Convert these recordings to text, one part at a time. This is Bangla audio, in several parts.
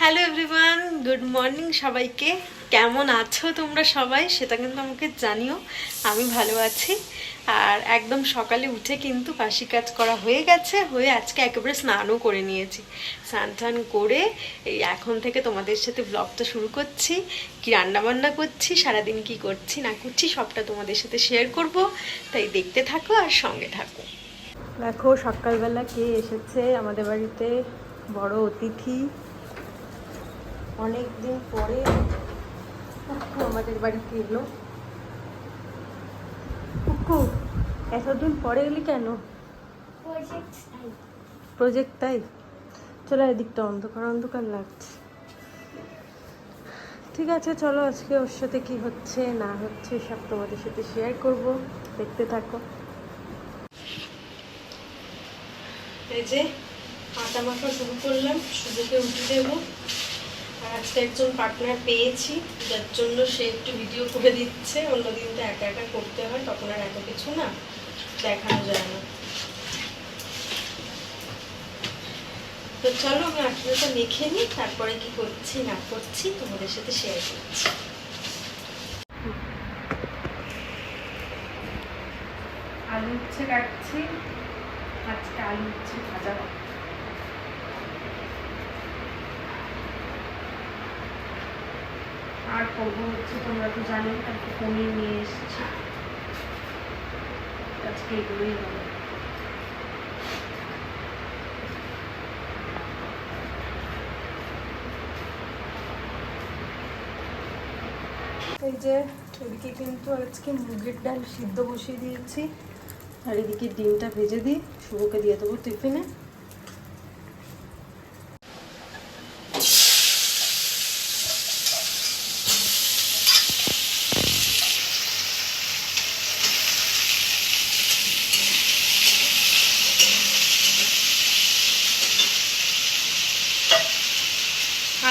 হ্যালো এভরিওয়ান গুড মর্নিং সবাইকে। কেমন আছো তোমরা সবাই? সেটা কিন্তু আমাকে জানিও। আমি ভালো আছি। আর একদম সকালে উঠে কিন্তু বাসি কাজ করা হয়ে গেছে, হয়ে আজকে একেবারে স্নানও করে নিয়েছি। স্নান টান করে এই এখন থেকে তোমাদের সাথে ব্লগটা শুরু করছি, কি রান্না বান্না করছি, সারাদিন কি করছি, না করছি, সবটা তোমাদের সাথে শেয়ার করব। তাই দেখতে থাকো আর সঙ্গে থাকো। দেখো, সকালবেলা কে এসেছে আমাদের বাড়িতে? বড় অতিথি। অনেক দিন পরে আমাদের বাড়িতে এলো কুকু এতদিন পরে এলি কেন? প্রজেক্ট তাই চলো এদিকটা অন্ধকার অন্ধকার লাগছে। ঠিক আছে চলো আজকে ওর সাথে কি হচ্ছে না হচ্ছে সব তোমাদের সাথে শেয়ার করব। দেখতে থাকো। এই যে আটা মাখা শুরু করলাম শুধুকে উঠে দেবো। আজকে একজন পার্টনার পেয়েছি, যার জন্য সে একটু ভিডিও করে দিচ্ছে। অন্যদিন তো একা একা করতে হয়, তখন আর এত কিছু না, দেখানো যায় না। তো চলো, আমি আঠারোটা মেখে নিই, তারপরে কি করছি, না করছি, তোমাদের সাথে শেয়ার করছি। আলু উচ্ছে কাটছি, আজকে আলু উচ্ছে ভাজা হবে। আর করব হচ্ছে তোমরা তো জানো কালকে পনির নিয়ে এসেছি। আজকে এগুলোই হবে। এই যে, এদিকে কিন্তু আজকে মুগের ডাল সিদ্ধ বসিয়ে দিয়েছি। আর এদিকে ডিমটা ভেজে দিই, শুভকে দিয়ে দেবো টিফিনে।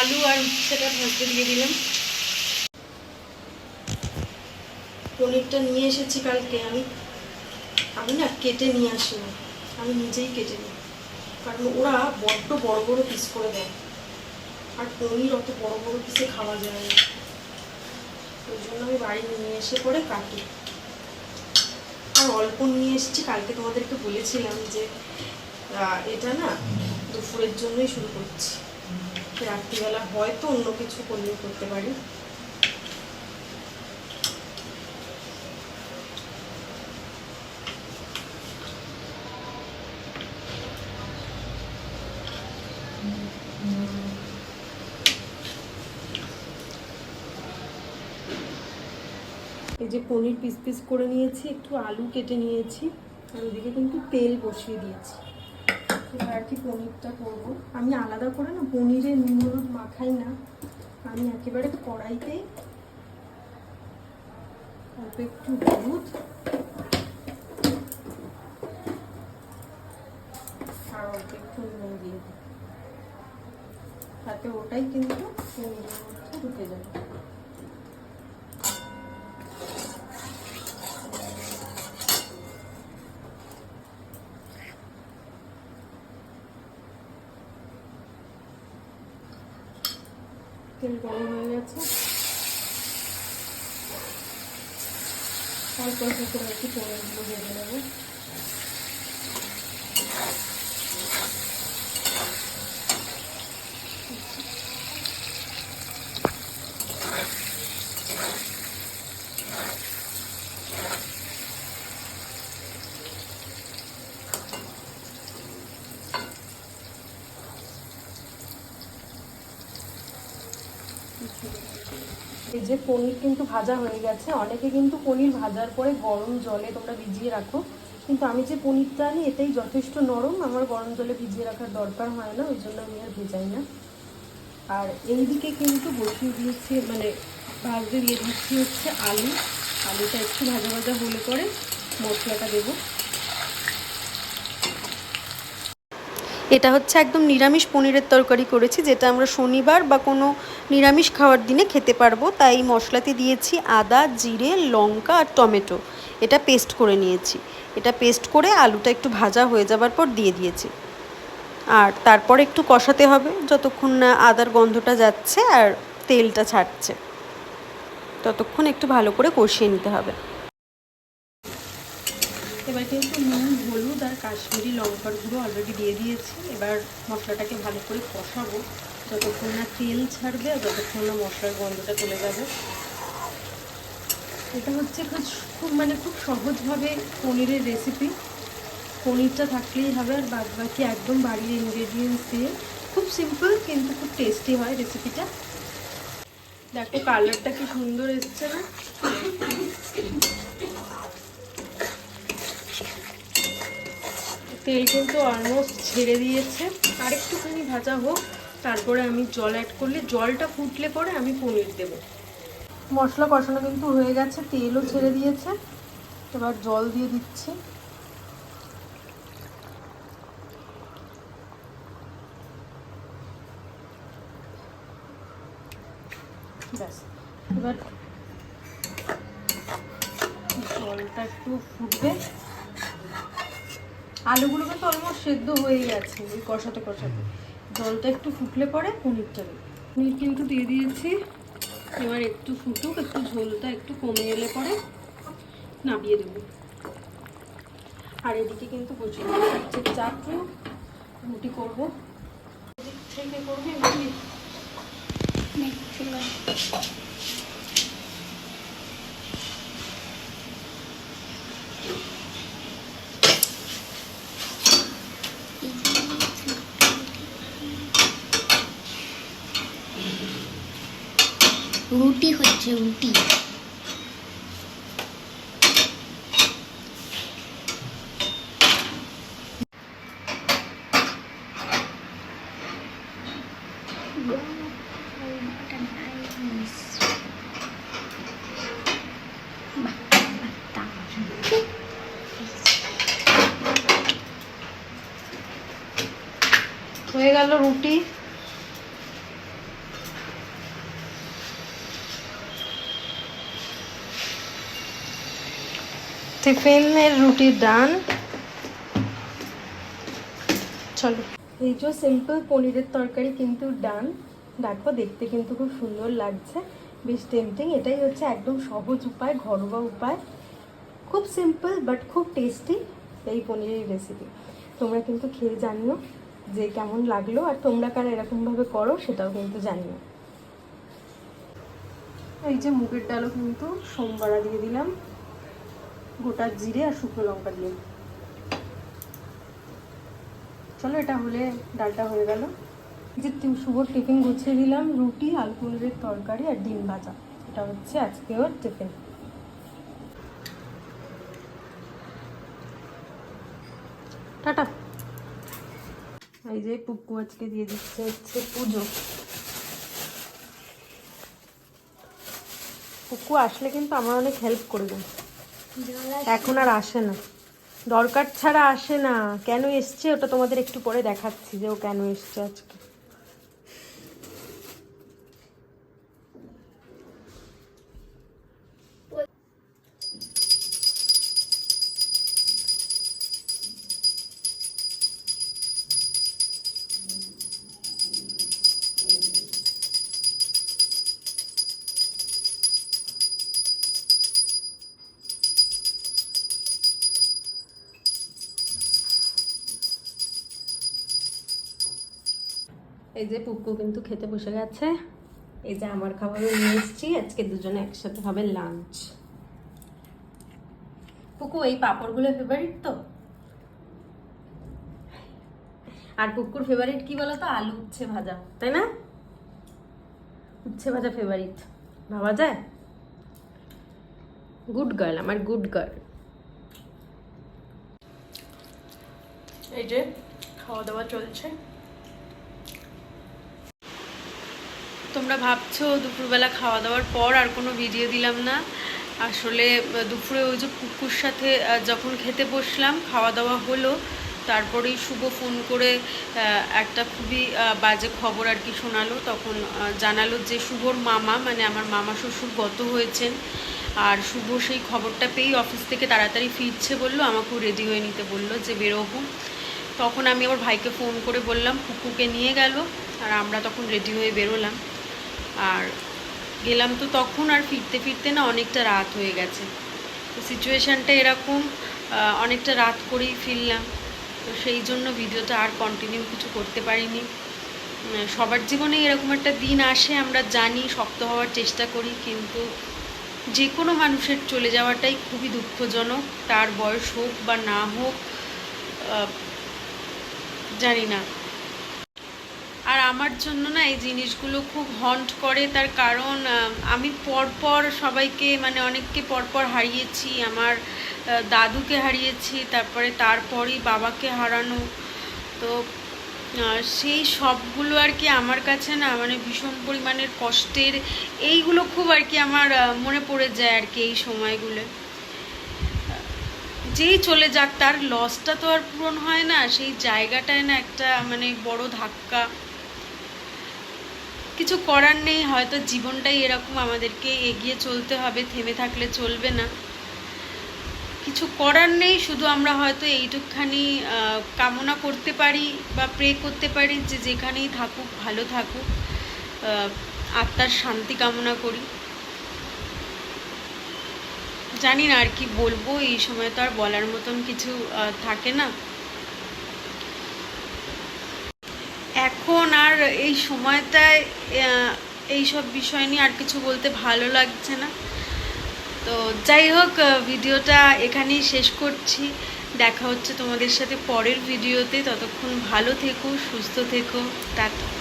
আলু আর উচ্ছেটা ভাজতে দিয়ে দিলাম। পনিরটা নিয়ে এসেছি কালকে আমি। আমি না কেটে নিয়ে আসিনি। আমি নিজেই কেটে নিই। কারণ ওরা বড্ড বড় বড় পিস করে দেয়। আর পনির অত বড় বড় পিসে খাওয়া যায় না। ওই জন্য আমি বাড়ি নিয়ে এসে পরে কাটি। আর অল্প নিয়ে এসেছি, কালকে তোমাদেরকে বলেছিলাম যে এটা না দুপুরের জন্যই শুরু করছি। রাত্রিবেলা হয়তো অন্য কিছু পনির করতে পারি। এই যে পনির পিস পিস করে নিয়েছি, একটু আলু কেটে নিয়েছি, আর ওদিকে কিন্তু তেল বসিয়ে দিয়েছি। এবার আর কি পনিরটা করব? আমি আলাদা করে না, পনিরে নুন হলুদ মাখাই না। আমি একেবারে কড়াইতেই অল্প একটু হলুদ। আর অল্প একটু নুন দিয়ে দিই তাতে ওটাই কিন্তু পনিরের মধ্যে ঢুকে যাবে। তেল গরম হয়ে গেছে। অল্প অল্প করে একটু পনিরগুলো ভেজে নেব। এই যে পনির কিন্তু ভাজা হয়ে গেছে, অনেকে কিন্তু পনির ভাজার পরে গরম জলে তোমরা ভিজিয়ে রাখো। কিন্তু আমি যে পনিরটা আনি এটাই যথেষ্ট নরম, আমার গরম জলে ভিজিয়ে রাখার দরকার হয় না, ওই জন্য আমি আর ভেজাই না। আর এইদিকে কিন্তু বসিয়ে দিয়েছি মানে ভাজতে দিয়ে দিচ্ছি হচ্ছে আলু। আলুটা একটু ভাজা ভাজা হলে পরে মশলাটা দেবো। এটা হচ্ছে একদম নিরামিষ পনিরের তরকারি করেছি, যেটা আমরা শনিবার বা কোনো নিরামিষ খাওয়ার দিনে খেতে পারব। তাই মশলাতে দিয়েছি আদা, জিরে, লঙ্কা আর টমেটো। এটা পেস্ট করে নিয়েছি। এটা পেস্ট করে আলুটা একটু ভাজা হয়ে যাবার পর দিয়ে দিয়েছি। আর তারপর একটু কষাতে হবে, যতক্ষণ না আদার গন্ধটা যাচ্ছে আর তেলটা ছাড়ছে। ততক্ষণ একটু ভালো করে কষিয়ে নিতে হবে। এবার কিন্তু নুন, হলুদ আর কাশ্মীরি লঙ্কার গুঁড়ো অলরেডি দিয়ে দিয়েছি। এবার মশলাটাকে ভালো করে কষাবো। যতক্ষণ না তেল ছাড়বে আর যতক্ষণ না মশলার গন্ধটা চলে যাবে। এটা হচ্ছে খুব মানে খুব সহজভাবে পনিরের রেসিপি পনিরটা থাকলেই হবে আর বাদ বাকি একদম বাড়ির ইনগ্রেডিয়েন্টস দিয়ে। খুব সিম্পল কিন্তু খুব টেস্টি হয় রেসিপিটা দেখো কালারটা কি সুন্দর এসছে না? তেল কিন্তু অলমোস্ট ছেড়ে দিয়েছে। আর একটুখানি ভাজা হোক, তারপরে আমি জল অ্যাড করলে, জলটা ফুটলে পরে আমি পনির দেব। মশলা কষানো কিন্তু হয়ে গেছে, তেলও ছেড়ে দিয়েছে। এবার জল দিয়ে দিচ্ছি। এবার জলটা একটু ফুটবে। আলুগুলো কিন্তু অলমোস্ট সেদ্ধ হয়ে গেছে ওই কষাতে কষাতে। জলটা একটু ফুটলে পরে পনিরটা পনির কিন্তু দিয়ে দিয়েছি। এবার একটু ফুটুক একটু ঝোলটা একটু কমে এলে পরে নামিয়ে দেবো। আর এদিকে কিন্তু প্রচুর হচ্ছে চাটু রুটি করব। থেকে করবি রুটি হচ্ছে রুটি। হয়ে গেল রুটি। টিফিনের রুটি ডান। চলো। এই যে সিম্পল পনিরের তরকারি কিন্তু ডান। দেখো, দেখতে কিন্তু খুব সুন্দর লাগছে। বেশ টেম্পটিং এটাই হচ্ছে একদম সহজ উপায়, ঘরোয়া উপায়। খুব সিম্পল বাট খুব টেস্টি এই পনিরের রেসিপি তোমরা কিন্তু খেয়ে জানিও যে কেমন লাগল, আর তোমরা কারা এরকমভাবে করো সেটাও কিন্তু জানিও। এই যে মুগের ডালও কিন্তু সোমবারা দিয়ে দিলাম। গোটা জিরে আর শুকনো লঙ্কা দিয়ে। চলো এটা হলে ডালটা হয়ে গেল। যে শুভর টিফিন গুছিয়ে দিলাম রুটি, আলু পনিরের তরকারি আর ডিম ভাজা। এটা হচ্ছে আজকে ওর টিফিন। টাটা। এই যে পুকু আজকে দিয়ে দিচ্ছে হচ্ছে পুজো। পুকু আসলে কিন্তু আমার অনেক হেল্প করবে। এখন আর আসে না। দরকার ছাড়া আসে না। কেন এসছে? ওটা তোমাদের একটু পরে দেখাচ্ছি যে ও কেন এসছে আজকে। এই যে পুকু কিন্তু খেতে বসে গেছে। এই যে আমার খাবারও নিয়ে এসেছি, আজকে দুজনে একসাথে হবে লাঞ্চ পুকু, এই পাঁপড়গুলো ফেভারিট তো? আর পুকুর ফেভারিট কি বলো তো আলু উচ্ছে ভাজা, তাই না? উচ্ছে ভাজা ফেভারিট ভাবা যায়? গুড গার্ল আমার গুড গার্ল এই যে, খাওয়া দাওয়া চলছে। তোমরা ভাবছ দুপুরবেলা খাওয়া দাওয়ার পর আর কোনো ভিডিও দিলাম না। আসলে দুপুরে ওই যে কুকুর সাথে যখন খেতে বসলাম খাওয়া দাওয়া হলো, তারপরেই শুভ ফোন করে একটা খুবই বাজে খবর আর কি শোনালো। তখন জানালো যে শুভর মামা মানে আমার মামা শ্বশুর গত হয়েছেন, আর শুভ সেই খবরটা পেয়েই অফিস থেকে তাড়াতাড়ি ফিরছে বলল, আমাকেও রেডি হয়ে নিতে বলল যে বেরোবো। তখন আমি আবার ভাইকে ফোন করে বললাম কুকুকে নিয়ে গেল। আর আমরা তখন রেডি হয়ে বেরোলাম। আর গেলাম তো তখন আর ফিরতে ফিরতে না অনেকটা রাত হয়ে গেছে। তো সিচুয়েশানটা এরকম অনেকটা রাত করেই ফিরলাম। তো সেই জন্য ভিডিওটা আর কন্টিনিউ কিছু করতে পারিনি। সবার জীবনে এরকম একটা দিন আসে, আমরা জানি, শক্ত হওয়ার চেষ্টা করি, কিন্তু যে কোনো মানুষের চলে যাওয়াটাই খুবই দুঃখজনক। তার বয়স হোক বা না হোক জানি না। আর আমার জন্য না এই জিনিসগুলো খুব হন্ট করে তার কারণ আমি পরপর সবাইকে মানে অনেককে পরপর হারিয়েছি, আমার দাদুকে হারিয়েছি, তারপরে তারপরই বাবাকে হারানো। তো সেই সবগুলো আর কি আমার কাছে না মানে ভীষণ পরিমাণের কষ্টের, এইগুলো খুব আর কি আমার মনে পড়ে যায় আর কি এই সময়গুলো। যেই চলে যাক তার লসটা তো আর পূরণ হয় না, সেই জায়গাটায় না একটা মানে বড় ধাক্কা। কিছু করার নেই, হয়তো জীবনটাই এরকম আমাদেরকে এগিয়ে চলতে হবে, থেমে থাকলে চলবে না। কিছু করার নেই, শুধু আমরা হয়তো এইটুকখানি কামনা করতে পারি বা প্রে করতে পারি যে যেখানেই থাকুক, ভালো থাকুক আত্মার শান্তি কামনা করি। জানি না আর কি বলব, এই সময় তো আর বলার মতন কিছু থাকে না এখন আর এই সময়টায় এই সব বিষয় নিয়ে আর কিছু বলতে ভালো লাগছে না। তো যাই হোক ভিডিওটা এখানেই শেষ করছি। দেখা হচ্ছে তোমাদের সাথে পরের ভিডিওতে। ততক্ষণ ভালো থেকো, সুস্থ থেকো। টাটা।